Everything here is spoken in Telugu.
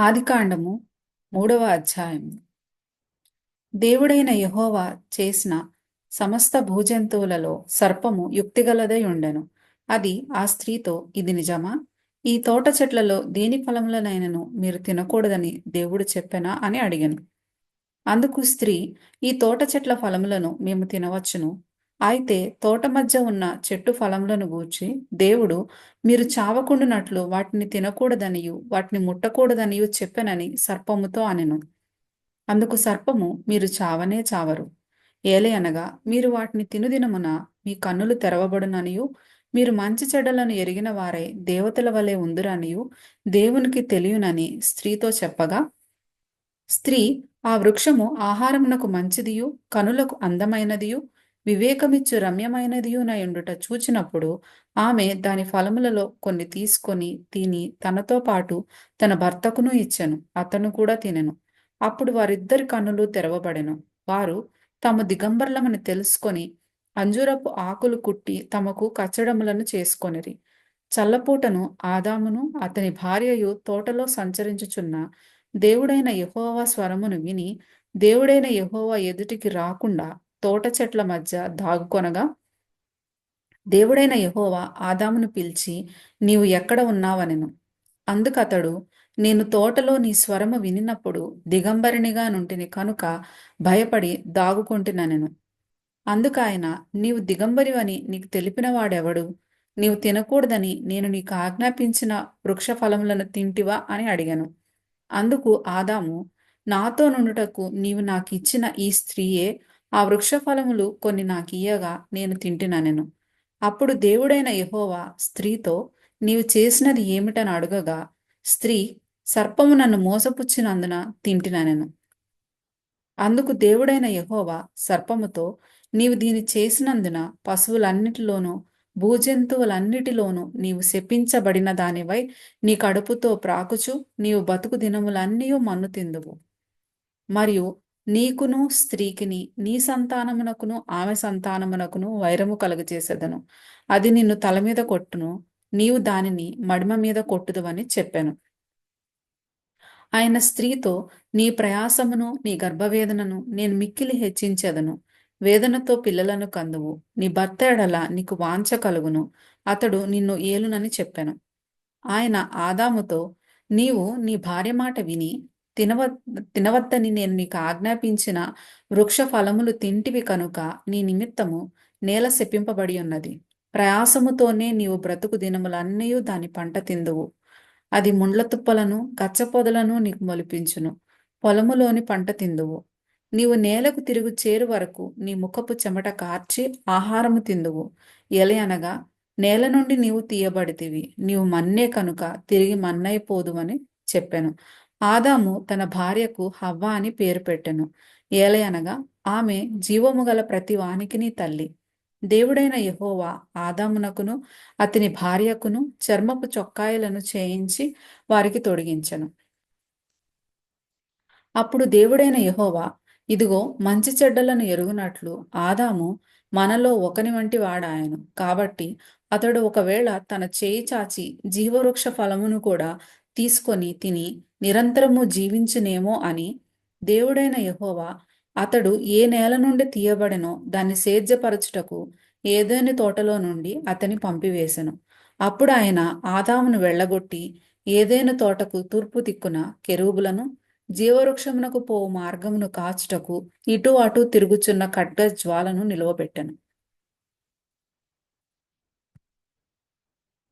ఆదికాండము మూడవ అధ్యాయము. దేవుడైన యహోవా చేసిన సమస్త భూజంతువులలో సర్పము యుక్తిగలదై ఉండెను. అది ఆ స్త్రీతో ఇది నిజమా? ఈ తోట చెట్లలో దేని ఫలములనైనను మీరు తినకూడదని దేవుడు చెప్పెనా? అని అడిగాను. అందుకు స్త్రీ ఈ తోట చెట్ల ఫలములను మేము తినవచ్చును. అయితే తోట మధ్య ఉన్న చెట్టు ఫలములను గూర్చి దేవుడు మీరు చావకుండునట్లు వాటిని తినకూడదనియు వాటిని ముట్టకూడదనియు చెప్పనని సర్పముతో అనెను. అందుకు సర్పము మీరు చావనే చావరు. ఏలే అనగా మీరు వాటిని తినుదినమున మీ కన్నులు తెరవబడుననియు మీరు మంచి చెడ్డలను ఎరిగిన వారై దేవతల వలె ఉందురనియు దేవునికి తెలియనని స్త్రీతో చెప్పగా స్త్రీ ఆ వృక్షము ఆహారమునకు మంచిదియు కనులకు అందమైనదియు వివేకమిచ్చు రమ్యమైనదియునయుండుట చూచినప్పుడు ఆమె దాని ఫలములలో కొన్ని తీసుకొని తిని తనతో పాటు తన భర్తకును ఇచ్చెను అతను కూడా తినెను. అప్పుడు వారిద్దరి కన్నులు తెరవబడెను. వారు తాము దిగంబర్లమని తెలుసుకొని అంజూరపు ఆకులు కుట్టి తమకు కచ్చడములను చేసుకొనిరి. చల్లపూటను ఆదామును అతని భార్యయు తోటలో సంచరించుచున్న దేవుడైన యహోవా స్వరమును విని దేవుడైన యహోవా ఎదుటికి రాకుండా తోట చెట్ల మధ్య దాగుకొనగా దేవుడైన యహోవా ఆదామును పిలిచి నీవు ఎక్కడ ఉన్నావనెను? అందుకతడు నేను తోటలో నీ స్వరము వినినప్పుడు దిగంబరినిగా నుంటిని కనుక భయపడి దాగుకొంటిననెను. అందుకాయన నీవు దిగంబరివని నీకు తెలిపిన వాడెవడు నీవు తినకూడదని నేను నీకు ఆజ్ఞాపించిన వృక్ష ఫలములను తింటివా? అని అడిగాను. అందుకు ఆదాము నాతో నుండుటకు నీవు నాకు ఇచ్చిన ఈ స్త్రీయే ఆ వృక్ష ఫలములు కొన్ని నాకియ్యగా నేను తింటిననెను అప్పుడు దేవుడైన యహోవా స్త్రీతో నీవు చేసినది ఏమిటని అడుగగా స్త్రీ సర్పము నన్ను మోసపుచ్చినందున తింటిననెను అందుకు దేవుడైన యహోవా సర్పముతో నీవు దీని చేసినందున పశువులన్నిటిలోనూ భూజంతువులన్నిటిలోనూ నీవు శపించబడిన దానివై నీ కడుపుతో ప్రాకుచు నీవు బతుకు దినములన్నీ మన్ను తిందువు. మరియు నీకును స్త్రీకిని నీ సంతానమునకును ఆమె సంతానమునకును వైరము కలుగజేసేదను. అది నిన్ను తల మీద కొట్టును నీవు దానిని మడిమ మీద కొట్టుదువని చెప్పాను. ఆయన స్త్రీతో నీ ప్రయాసమును నీ గర్భవేదనను నేను మిక్కిలి హెచ్చించెదను. వేదనతో పిల్లలను కందువు. నీ భర్త ఎడల నీకు వాంఛ కలుగును. అతడు నిన్ను ఏలునని చెప్పాను. ఆయన ఆదాముతో నీవు నీ భార్య మాట విని తినవ తినవద్దని నేను నీకు ఆజ్ఞాపించిన వృక్ష ఫలములు తింటివి కనుక నీ నిమిత్తము నేల శపింపబడి ఉన్నది. ప్రయాసముతోనే నీవు బ్రతుకు దినములన్నీ దాని పంట తిందువు. అది ముండ్ల తుప్పలను గచ్చపొదలను నీకు మొలిపించును. పొలములోని పంట తిందువు. నీవు నేలకు తిరుగు చేరు వరకు నీ ముఖపు చెమట కార్చి ఆహారము తిందువు. ఎలి అనగా నేల నుండి నీవు తీయబడితివి. నీవు మన్నే కనుక తిరిగి మన్నైపోదువని చెప్పాను. ఆదాము తన భార్యకు హవ్వ అని పేరు పెట్టెను. ఏలయనగా ఆమె జీవము గల ప్రతి వానికిని తల్లి. దేవుడైన యహోవా ఆదామునకును అతని భార్యకును చర్మపు చొక్కాయలను చేయించి వారికి తొడిగించెను. అప్పుడు దేవుడైన యహోవా ఇదిగో మంచి చెడ్డలను ఎరుగునట్లు ఆదాము మనలో ఒకని వంటి వాడాయను. కాబట్టి అతడు ఒకవేళ తన చేయి చాచి జీవవృక్ష ఫలమును కూడా తీసుకొని తిని నిరంతరము జీవించునేమో అని దేవుడైన యహోవా అతడు ఏ నేల నుండి తీయబడెనో దాన్ని సేద్యపరచుటకు ఏదేని తోటలో నుండి అతని పంపివేశెను అప్పుడు ఆయన ఆదామును వెళ్ళగొట్టి ఏదైనా తోటకు తూర్పు దిక్కున కెరూబులను జీవవృక్షమునకు పోవు మార్గమును కాచుటకు ఇటు అటు తిరుగుచున్న ఖడ్గ జ్వాలను నిలువబెట్టెను.